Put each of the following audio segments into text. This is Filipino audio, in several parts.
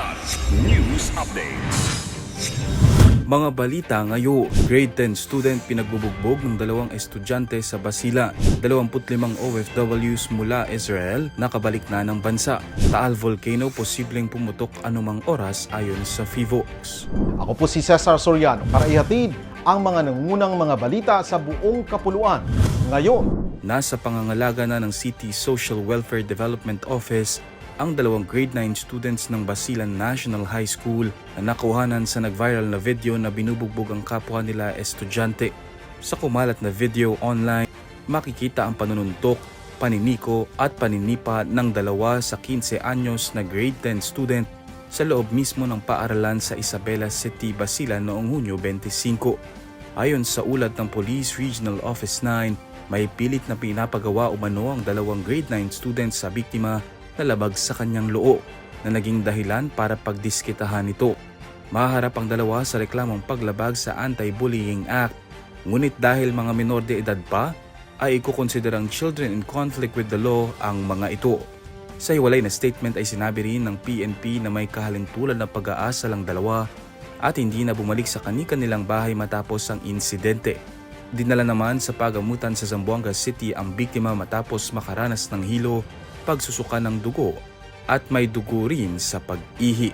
Kilat News Updates. Mga balita ngayon, grade 10 student pinagbubugbog ng dalawang estudyante sa Basila. 25 OFWs mula Israel nakabalik na ng bansa. Taal Volcano posibleng pumutok anumang oras ayon sa FIVOX. Ako po si Cesar Soriano para ihatid ang mga nangunang mga balita sa buong kapuluan. Ngayon, Nasa pangangalaga na ng City Social Welfare Development Office ang dalawang grade 9 students ng Basilan National High School na nakuhanan sa nag-viral na video na binubugbog ang kapwa nila estudyante. Sa kumalat na video online, makikita ang panununtok, paniniko at paninipa ng dalawa sa 15 anyos na grade 10 student sa loob mismo ng paaralan sa Isabela City, Basilan noong Hunyo 25. Ayon sa ulat ng Police Regional Office 9, may pilit na pinapagawa umano ang dalawang grade 9 students sa biktima na labag sa kanyang loo na naging dahilan para pagdiskitahan nito. Maharap ang dalawa sa reklamong paglabag sa Anti-Bullying Act. Ngunit dahil mga minor de edad pa, ay ikukonsiderang children in conflict with the law ang mga ito. Sa hiwalay na statement ay sinabi rin ng PNP na may kahalintulad na pag-aasa lang dalawa at hindi na bumalik sa kani-kanilang bahay matapos ang insidente. Dinala naman sa pagamutan sa Zamboanga City ang biktima matapos makaranas ng hilo, pagsusuka ng dugo at may dugo rin sa pag-ihi.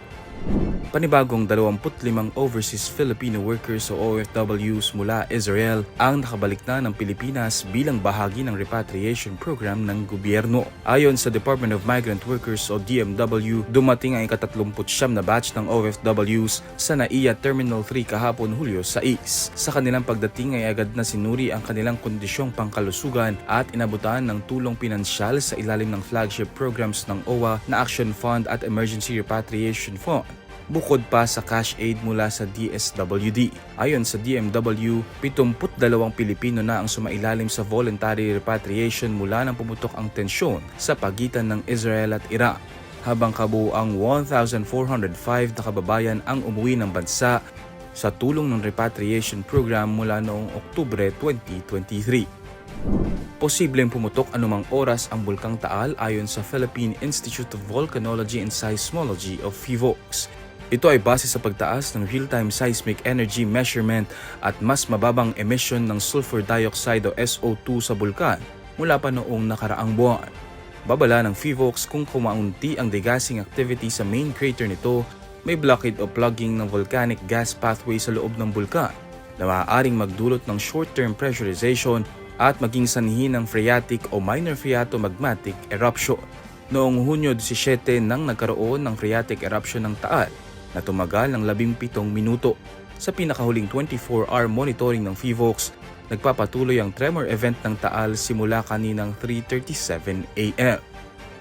Panibagong 25 overseas Filipino workers o OFWs mula Israel ang nakabalik na ng Pilipinas bilang bahagi ng repatriation program ng gobyerno. Ayon sa Department of Migrant Workers o DMW, dumating ang ikatatlumputsyam na batch ng OFWs sa NAIA Terminal 3 kahapon Hulyo 6. Sa kanilang pagdating ay agad na sinuri ang kanilang kondisyong pangkalusugan at inabutan ng tulong pinansyal sa ilalim ng flagship programs ng OWA na Action Fund at Emergency Repatriation Fund bukod pa sa cash aid mula sa DSWD. Ayon sa DMW, 72 Pilipino na ang sumailalim sa voluntary repatriation mula nang pumutok ang tensyon sa pagitan ng Israel at Iraq habang kabuuang 1,405 na kababayan ang umuwi ng bansa sa tulong ng repatriation program mula noong Oktubre 2023. Posibleng pumutok anumang oras ang Bulkang Taal ayon sa Philippine Institute of Volcanology and Seismology o PHIVOLCS. Ito ay base sa pagtaas ng real-time seismic energy measurement at mas mababang emission ng sulfur dioxide o SO2 sa bulkan mula pa noong nakaraang buwan. Babala ng PHIVOLCS kung kumaunti ang degassing activity sa main crater nito, may blockade o plugging ng volcanic gas pathway sa loob ng bulkan na maaaring magdulot ng short-term pressurization at maging sanhi ng phreatic o minor phreatomagmatic eruption. Noong Hunyo 17 nang nagkaroon ng phreatic eruption ng Taal na tumagal ng 17 minuto. Sa pinakahuling 24-hour monitoring ng PHIVOLCS, nagpapatuloy ang tremor event ng Taal simula kaninang 3.37 a.m.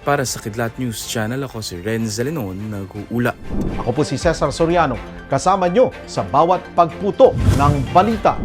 Para sa Kidlat News Channel, ako si Ren Zelenon, nag-uula. ako po si Cesar Soriano, kasama nyo sa bawat pagputo ng balita.